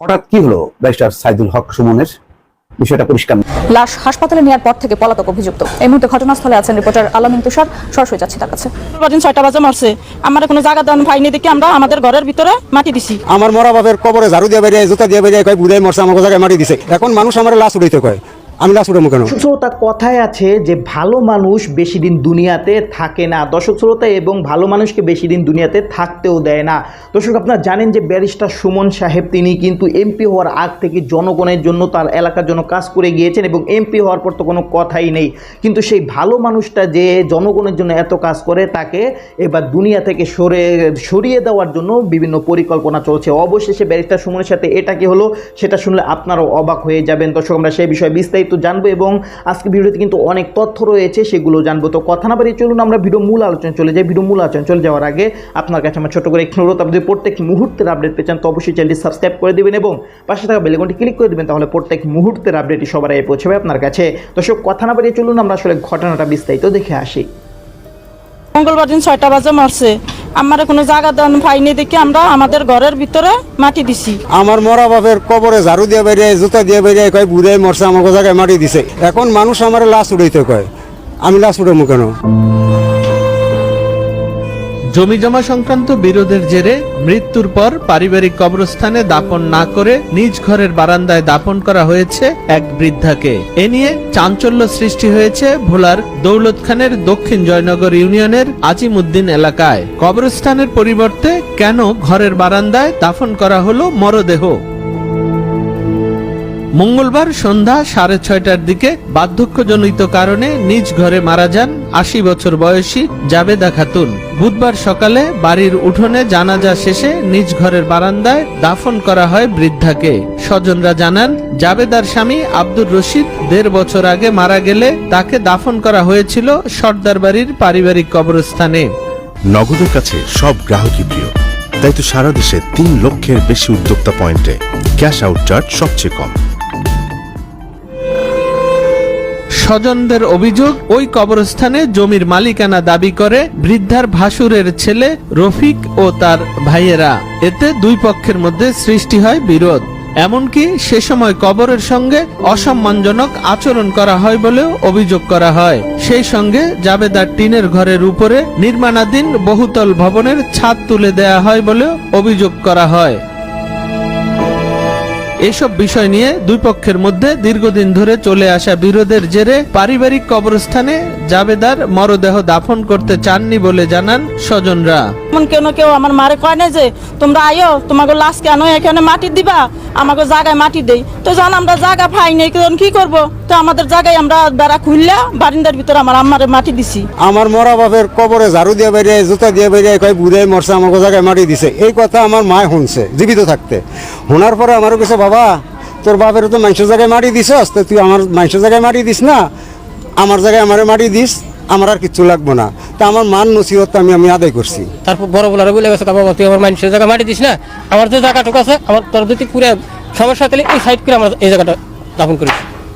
হঠাৎ কি হলো ব্যারিস্টার সাইদুল হক সুমনের? বিষয়টা পরিষ্কার লাশ হাসপাতালে নেওয়ার পর থেকে পলাতক অভিযুক্ত। এই মুহূর্তে ঘটনাস্থলে আছেন রিপোর্টার আলামিন তুষার। সরাসরি যাচ্ছি তার কাছে। দিন ছয়টা বাজে মারছে। আমার কোনো জায়গা দান ভাইনি দেখি আমরা আমাদের ঘরের ভিতরে মাটি দিছি। আমার মরা বাপের কবরে ঝাড়ু দিয়ে বেরিয়ে জুতা দিয়ে বেরিয়ে কয় বুধাই মরছে আমাকে জায়গায় মাটি দিছে। এখন মানুষ আমার লাশ উড়াইতে কয়। আমি লাশ উড়াবো কেন? শ্রোতা, কথায় আছে যে ভালো মানুষ বেশি দিন দুনিয়াতে থাকে না। দর্শক শ্রোতা এবং ভালো মানুষকে বেশি দিন দুনিয়াতে থাকতেও দেয় না। দর্শক, আপনারা জানেন যে ব্যারিস্টার সুমন সাহেব, তিনি কিন্তু এমপি হওয়ার আগ থেকে জনগণের জন্য তার এলাকার জন্য কাজ করে গিয়েছেন এবং এমপি হওয়ার পর তো কোনো কথাই নেই। কিন্তু সেই ভালো মানুষটা যে জনগণের জন্য এত কাজ করে, তাকে এবার দুনিয়া থেকে সরে, সরিয়ে দেওয়ার জন্য বিভিন্ন পরিকল্পনা চলছে। অবশেষে ব্যারিস্টার সুমনের সাথে এটা কি হলো, সেটা শুনলে আপনারাও অবাক হয়ে যাবেন। দর্শক, আমরা সেই বিষয়ে বিস্তারিত জানব এবং আজকে ভিডিওতে কিন্তু অনেক তথ্য রয়েছে, সেগুলো জানব। তো কথা না বাড়িয়ে চলুন, আমরা ভিডিও মূল আলোচনা চলে যাই। ভিডিও মূল আলোচনা চলে যাওয়ার আগে আপনার কাছে আমার ছোট করে একটু অনুরোধ, আপনি প্রত্যেক মুহূর্তের আপডেট পেয়ে চান, তো অবশ্যই চ্যানেলটি সাবস্ক্রাইব করে দেবেন এবং পাশে থাকা বেলেগনটি ক্লিক করে দেবেন, তাহলে প্রত্যেক মুহূর্তের আপডেটটি সবার আগে পৌঁছবে আপনার কাছে। তো সব কথা না বাড়িয়ে চলুন, আমরা আসলে ঘটনাটা বিস্তারিত দেখে আসি। মঙ্গলবার দিন ছয়টা বাজে মারছে। আমার কোনো জায়গা দান পাইনি দেখি আমরা আমাদের ঘরের ভিতরে মাটি দিছি। আমার মরা বাপের কবরে ঝাড়ু দিয়ে বেরিয়ে জুতা দিয়ে বেরিয়ে কয়, বুধাই মরছে আমাকে জায়গায় মাটি দিছে। এখন মানুষ আমার লাশ উড়াইতে কয়। আমি লাশ উড়াবো কেন? জমি জমা সংক্রান্ত বিরোধের জেরে মৃত্যুর পর পারিবারিক কবরস্থানে দাপন না করে নিজ ঘরের বারান্দায় দাপন করা হয়েছে এক বৃদ্ধাকে। এ নিয়ে চাঞ্চল্য সৃষ্টি হয়েছে ভোলার দৌলত খানের দক্ষিণ জয়নগর ইউনিয়নের আজিমুদ্দিন এলাকায়। কবরস্থানের পরিবর্তে কেন ঘরের বারান্দায় দাফন করা হলো মরদেহ? মঙ্গলবার সন্ধ্যা সাড়ে ছয়টার দিকে বার্ধক্যজনিত কারণে নিজ ঘরে মারা যান আশি বছর বয়সী জাবেদা খাতুন। বুধবার সকালে বাড়ির উঠোনে জানাজা শেষে নিজ ঘরের বারান্দায় দাফন করা হয় বৃদ্ধাকে। স্বজনরা জানান, জাবেদার স্বামী আব্দুর রশিদ দেড় বছর আগে মারা গেলে তাকে দাফন করা হয়েছিল সর্দার বাড়ির পারিবারিক কবরস্থানে। নগদের কাছে সব গ্রাহকই প্রিয়। তাই তো সারা দেশে তিন লক্ষের বেশি উদ্যোক্তা পয়েন্টে ক্যাশ আউট চার্জ সবচেয়ে কম। স্বজনদের অভিযোগ, ওই কবরস্থানে জমির মালিকানা দাবি করে বৃদ্ধার ভাসুরের ছেলে রফিক ও তার ভাইয়েরা। এতে দুই পক্ষের মধ্যে সৃষ্টি হয় বিরোধ। এমনকি সে সময় কবরের সঙ্গে অসম্মানজনক আচরণ করা হয় বলেও অভিযোগ করা হয়। সেই সঙ্গে জাবেদার টিনের ঘরের উপরে নির্মাণাধীন বহুতল ভবনের ছাদ তুলে দেয়া হয় বলেও অভিযোগ করা হয়। এসব বিষয় নিয়ে দুই পক্ষের মধ্যে দীর্ঘদিন ধরে চলে আসা বিরোধের জেরে পারিবারিক কবরস্থানে জাবেদার মরদেহ দাফন করতে চাননি বলে জানান স্বজনরা। এমন কেউ কেউ আমার মারে কয় না যে তোমরা আয়ো তোমাকে লাশ কেন এখানে মাটি দিবা? আমাকে জায়গায় মাটি দেই। তো জান আমরা জায়গা পাই নাই তখন কি করব? তো আমাদের জায়গায় আমরা বেড়া খুললা বারিন্দার ভিতরে আমার আম্মারে মাটি দিছি। আমার মরা বাপের কবরে ঝাড়ু দিয়ে বেরিয়ে জুতা দিয়ে বেরিয়ে কয় বুধাই মরছে আমাকে জায়গায় মারি দিছে। এই কথা আমার মায় শুনছে জীবিত থাকতে। শোনার পরে আমারও কিছু বাবা তোর বাপের তো মানুষের জায়গায় মারি দিছস তো তুই আমার মানুষের জায়গায় মারি দিস না? আমার জায়গায় আমারে মারি দিস আমার আর কিচ্ছু লাগবো না। তা আমার মান নসিহত আমি আমি আদায় করছি। তারপর বড় বলার বলে গেছে বাবা তুই আমার মানুষের জায়গা মাটি দিস না? আমার যে জায়গাটুকু আছে আমার তোর যদি পুরো সমস্যা তাহলে এই সাইড করে আমরা এই জায়গাটা দাপন করি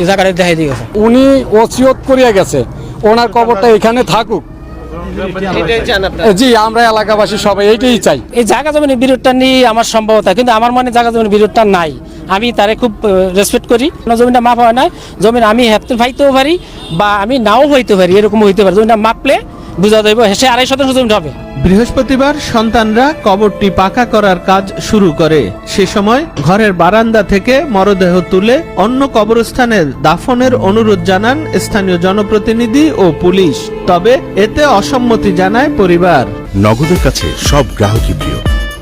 এই জায়গাটা দেখাই দিয়ে গেছে। উনি ওসিয়ত করিয়া গেছে। ওনার কবরটা এখানে থাকুক। জি আমরা এলাকাবাসী সবাই এইটাই চাই। এই জায়গা জমিনের বিরোধটা নিয়ে আমার সম্ভবতা কিন্তু আমার মনে জায়গা জমির বিরোধটা নাই। আমি তারে খুব রেসপেক্ট করি। কোনো জমিটা মাপ হয় না জমিন আমি হ্যাপতে ফাইতেও পারি বা আমি নাও হইতে পারি এরকম হইতে পারি। জমিটা মাপলে বুঝা যাইব সে আড়াই শতাংশ জমিটা হবে বৃহস্পতিবার সন্তানরা কবরটি পাকা করার কাজ শুরু করে। সে সময় ঘরের বারান্দা থেকে মরদেহ তুলে অন্য কবরস্থানে দাফনের অনুরোধ জানান স্থানীয় জনপ্রতিনিধি ও পুলিশ। তবে এতে অসম্মতি জানায় পরিবার। নগদের কাছে সব গ্রাহকই প্রিয়।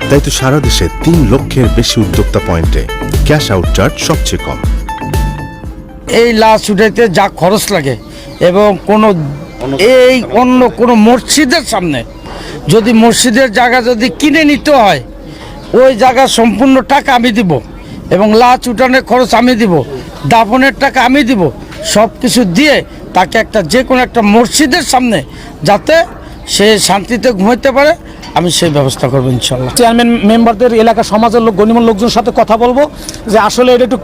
তাই তো সারা দেশে তিন লক্ষের বেশি উদ্যোক্তা পয়েন্টে ক্যাশ আউট চার্জ সবচেয়ে কম। এই লাশ উঠাইতে যা খরচ লাগে এবং কোনো এই অন্য কোনো মসজিদের সামনে। যদি মসজিদের জায়গা যদি কিনে নিতে হয় ওই জায়গা সম্পূর্ণ টাকা আমি দিব এবং লাশ উঠানোর খরচ আমি দিব দাফনের টাকা আমি দিব সব কিছু দিয়ে তাকে একটা যে কোনো একটা মসজিদের সামনে যাতে সে শান্তিতে ঘুমাইতে পারে আমি সেই ব্যবস্থা করব ইনশাল্লাহ। চেয়ারম্যান মেম্বারদের এলাকা সমাজের লোক গণিমন লোকজনের সাথে কথা বলব যে আসলে এটা একটু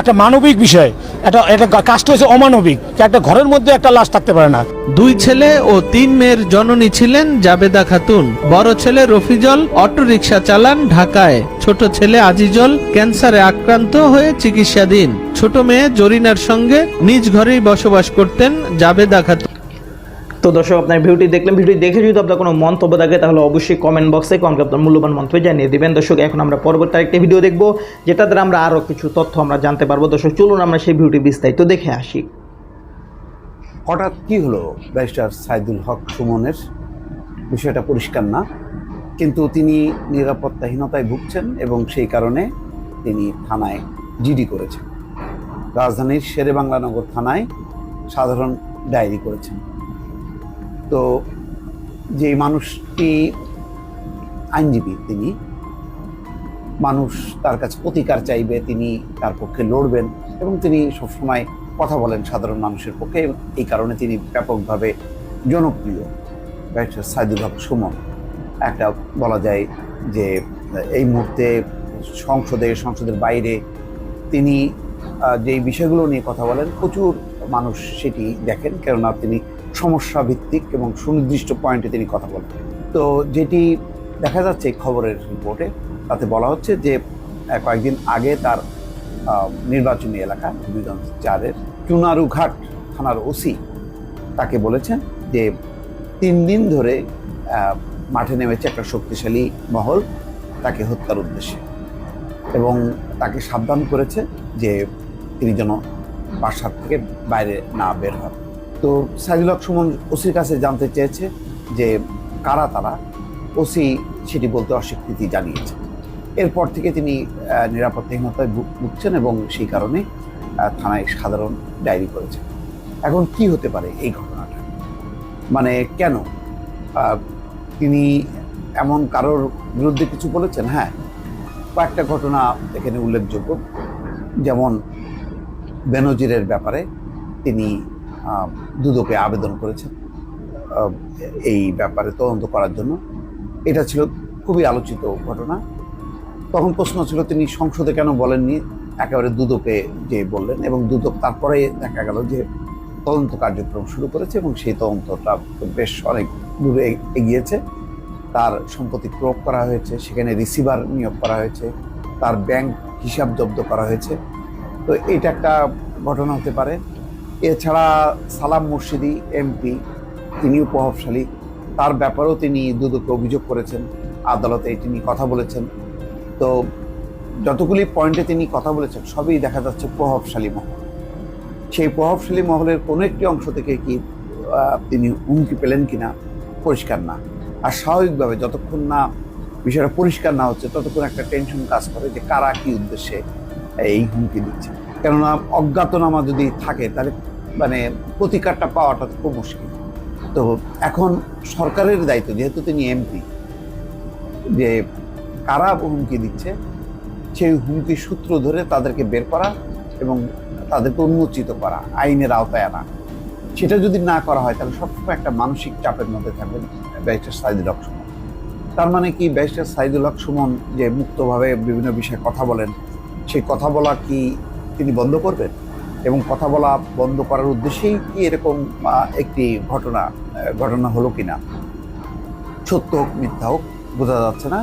একটা মানবিক বিষয়। এটা এটা কাজটা হচ্ছে অমানবিক। একটা ঘরের মধ্যে একটা লাশ থাকতে পারে না। দুই ছেলে ও তিন মেয়ের জননী ছিলেন জাবেদা খাতুন। বড় ছেলে রফিজল অটোরিকশা চালান ঢাকায়। ছোট ছেলে আজিজল ক্যান্সারে আক্রান্ত হয়ে চিকিৎসাধীন। ছোট মেয়ে জরিনার সঙ্গে নিজ ঘরেই বসবাস করতেন জাবেদা খাতুন। তো দর্শক, আপনার ভিডিওটি দেখলেন ভিডিও দেখে যদি আপনার কোনো মন্তব্য থাকে, তাহলে অবশ্যই কমেন্ট বক্সে কমেন্ট আপনার মূল্যবান মন্তব্য জানিয়ে দেবেন। দর্শক, এখন আমরা পরবর্তী আরেকটি ভিডিও দেখব যেটা দ্বারা আমরা আরও কিছু তথ্য আমরা জানতে পারব। দর্শক, চলুন আমরা সেই ভিডিওটি বিস্তারিত দেখে আসি। হঠাৎ কি হলো ব্যারিস্টার সাইদুল হক সুমনের? বিষয়টা পরিষ্কার না। কিন্তু তিনি নিরাপত্তাহীনতায় ভুগছেন এবং সেই কারণে তিনি থানায় জিডি করেছেন। রাজধানীর শেরে বাংলানগর থানায় সাধারণ ডায়েরি করেছেন। তো যে মানুষটি আইনজীবী তিনি, মানুষ তার কাছে প্রতিকার চাইবে, তিনি তার পক্ষে লড়বেন এবং তিনি সবসময় কথা বলেন সাধারণ মানুষের পক্ষে এই কারণে তিনি ব্যাপকভাবে জনপ্রিয়। ব্যারিস্টার সাইদুল হক সুমন। একটা বলা যায় যে, এই মুহূর্তে সংসদে, সংসদের বাইরে তিনি যেই বিষয়গুলো নিয়ে কথা বলেন, প্রচুর মানুষ সেটি দেখেন। কেননা তিনি সমস্যা ভিত্তিক এবং সুনির্দিষ্ট পয়েন্টে তিনি কথা বলেন। তো যেটি দেখা যাচ্ছে খবরের রিপোর্টে, তাতে বলা হচ্ছে যে কয়েকদিন আগে তার নির্বাচনী এলাকা হবিগঞ্জ চারের চুনারুঘাট থানার ওসি তাকে বলেছেন যে, তিন দিন ধরে মাঠে নেমেছে একটা শক্তিশালী মহল তাকে হত্যার উদ্দেশ্যে এবং তাকে সাবধান করেছে যে, তিনি যেন বাসার থেকে বাইরে না বের হন। তো সাইদুল সুমন ওসির কাছে জানতে চেয়েছে যে কারা তারা, ওসি সেটি বলতে অস্বীকৃতি জানিয়েছে। এরপর থেকে তিনি নিরাপত্তাহীনতায় ভুগ- ভুগছেন এবং সেই কারণে থানায় সাধারণ ডায়েরি করেছেন। এখন কি হতে পারে এই ঘটনাটা? মানে কেন? তিনি এমন কারোর বিরুদ্ধে কিছু বলেছেন? হ্যাঁ কয়েকটা ঘটনা এখানে উল্লেখযোগ্য। যেমন বেনজিরের ব্যাপারে তিনি দুদকে আবেদন করেছেন। এই ব্যাপারে তদন্ত করার জন্য। এটা ছিল খুবই আলোচিত ঘটনা। তখন প্রশ্ন ছিল, তিনি সংসদে কেন বলেননি? একেবারে দুদকে যে বললেন এবং দুদক তারপরে দেখা গেল যে তদন্ত কার্যক্রম শুরু করেছে এবং সেই তদন্তটা বেশ অনেক দূরে এগিয়েছে। তার সম্পত্তি ক্রোপ করা হয়েছে, সেখানে রিসিভার নিয়োগ করা হয়েছে, তার ব্যাংক হিসাব জব্দ করা হয়েছে। তো এটা একটা ঘটনা হতে পারে। এছাড়া সালাম মুর্শিদি এমপি তিনিও প্রভাবশালী। তার ব্যাপারেও তিনি দুদকে অভিযোগ করেছেন। আদালতে তিনি কথা বলেছেন। তো যতগুলি পয়েন্টে তিনি কথা বলেছেন, সবই দেখা যাচ্ছে প্রভাবশালী মহল। সেই প্রভাবশালী মহলের কোনো একটি অংশ থেকে কি তিনি হুমকি পেলেন কিনা, পরিষ্কার না। আর স্বাভাবিকভাবে যতক্ষণ না বিষয়টা পরিষ্কার না হচ্ছে, ততক্ষণ একটা টেনশন কাজ করে যে কারা কি উদ্দেশ্যে এই হুমকি দিচ্ছে। কেননা অজ্ঞাতনামা যদি থাকে, তাহলে মানে প্রতিকারটা পাওয়াটা খুব মুশকিল। তো এখন সরকারের দায়িত্ব, যেহেতু তিনি এমপি যে কারা হুমকি দিচ্ছে, সেই হুমকির সূত্র ধরে তাদেরকে বের করা এবং তাদেরকে উন্মোচিত করা, আইনের আওতায় আনা। সেটা যদি না করা হয়, তাহলে সবসময় একটা মানসিক চাপের মধ্যে থাকবেন ব্যারিস্টার সাইদুল হক সুমন। তার মানে কি, ব্যারিস্টার সাইদুল হক সুমন যে মুক্তভাবে বিভিন্ন বিষয়ে কথা বলেন, সেই কথা বলা কি তিনি বন্ধ করবেন? এবং কথা বলা বন্ধ করার উদ্দেশ্যেই কি এরকম একটি ঘটনা ঘটনা হলো কিনা? সত্য হোক, মিথ্যা হোক, বোঝা যাচ্ছে না।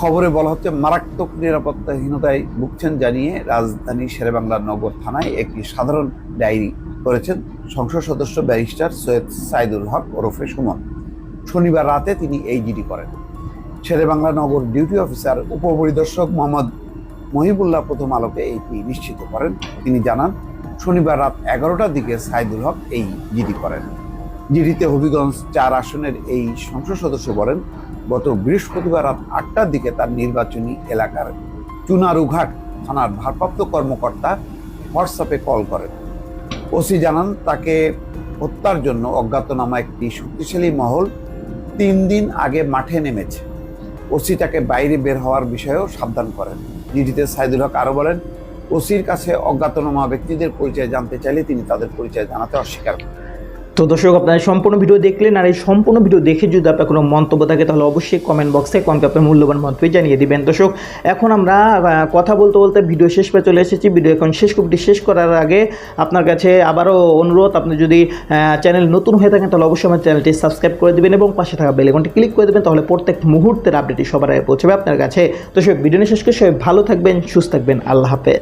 খবরে বলা হচ্ছে, মারাত্মক নিরাপত্তাহীনতায় ভুগছেন জানিয়ে রাজধানী শেরেবাংলা নগর থানায় একটি সাধারণ ডায়েরি করেছেন সংসদ সদস্য ব্যারিস্টার সৈয়দ সাইদুল হক ওরফে সুমন। শনিবার রাতে তিনি এই জিডি করেন। শেরেবাংলা নগর ডিউটি অফিসার, উপপরিদর্শক মোহাম্মদ মহিবুল্লাহ প্রথম আলোকে এইটি নিশ্চিত করেন। তিনি জানান, শনিবার রাত এগারোটার দিকে সাইদুল হক এই জিডি করেন। জিডিতে হবিগঞ্জ চার আসনের এই সংসদ সদস্য বলেন, গত বৃহস্পতিবার রাত আটটার দিকে তার নির্বাচনী এলাকার চুনারুঘাট থানার ভারপ্রাপ্ত কর্মকর্তা হোয়াটসঅ্যাপে কল করেন। ওসি জানান, তাকে হত্যার জন্য অজ্ঞাতনামা একটি শক্তিশালী মহল তিন দিন আগে মাঠে নেমেছে। ওসি তাকে বাইরে বের হওয়ার বিষয়েও সাবধান করেন। জিডিতে সাইদুল হক আরও বলেন, ওসির কাছে অজ্ঞাতনামা ব্যক্তিদের পরিচয় জানতে চাইলে তিনি তাদের পরিচয় জানাতে অস্বীকার করেন। তো দর্শক, আপনারা সম্পূর্ণ ভিডিও দেখলেন, আর এই সম্পূর্ণ ভিডিও দেখে যদি আপনার কোনো মন্তব্য থাকে, তাহলে অবশ্যই কমেন্ট বক্সে কমেন্ট আপনার মূল্যবান মন্তব্য জানিয়ে দিবেন। দর্শক, এখন আমরা কথা বলতে বলতে ভিডিও শেষ পেয়ে চলে এসেছি। ভিডিও এখন শেষ কপিটি শেষ করার আগে আপনার কাছে আবারও অনুরোধ, আপনি যদি চ্যানেল নতুন হয়ে থাকেন, তাহলে অবশ্যই আমার চ্যানেলটি সাবস্ক্রাইব করে দেবেন এবং পাশে থাকা বেলেকনটি ক্লিক করে দেবেন, তাহলে প্রত্যেক মুহূর্তের আপডেটটি সবার আগে পৌঁছবে আপনার কাছে। তো সব ভিডিও শেষ করে সবাই ভালো থাকবেন, সুস্থ থাকবেন। আল্লাহ হাফেজ।